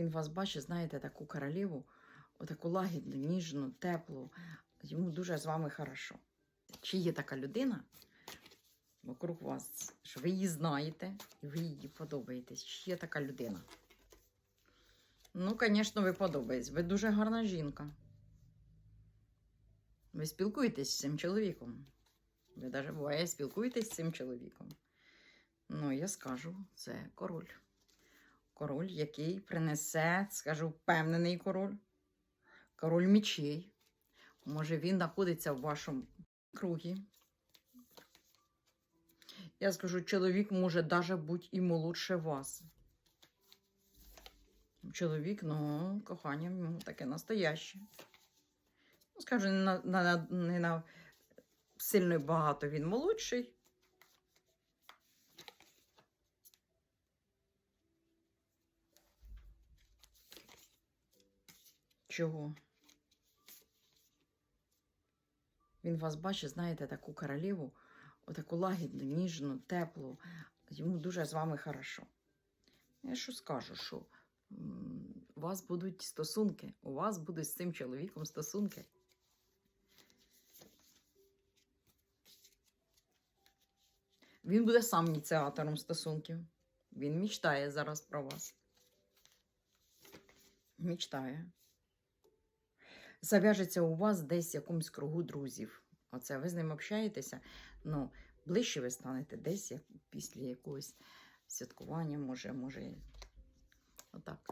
Він вас бачить, знаєте, таку королеву, отаку лагідну, ніжну, теплу. Йому дуже з вами хорошо. Чи є така людина вокруг вас, що ви її знаєте і ви їй подобаєтесь? Чи є така людина? Ну, звісно, ви подобаєтесь. Ви дуже гарна жінка. Ви спілкуєтесь з цим чоловіком. Ви навіть буває спілкуєтесь з цим чоловіком. Ну, я скажу, це король. Король, який принесе, скажу, впевнений король. Король мічей. Може, він знаходиться в вашому кругі. Я скажу, чоловік може навіть бути і молодше вас. Чоловік, ну, кохання, ну, таке настояще. Ну, скажу, не на, на, не на сильно багато він молодший. Чого? Він вас бачить, знаєте, таку королеву, отаку лагідну, ніжну, теплу. Йому дуже з вами хорошо. Я що скажу, що у вас будуть стосунки, у вас будуть з цим чоловіком стосунки. Він буде сам ініціатором стосунків. Він мічтає зараз про вас. Мічтає. Зав'яжеться у вас десь в якомусь кругу друзів. Оце ви з ним общаєтеся, ну, ближче ви станете десь як, після якогось святкування, може, може. Отак.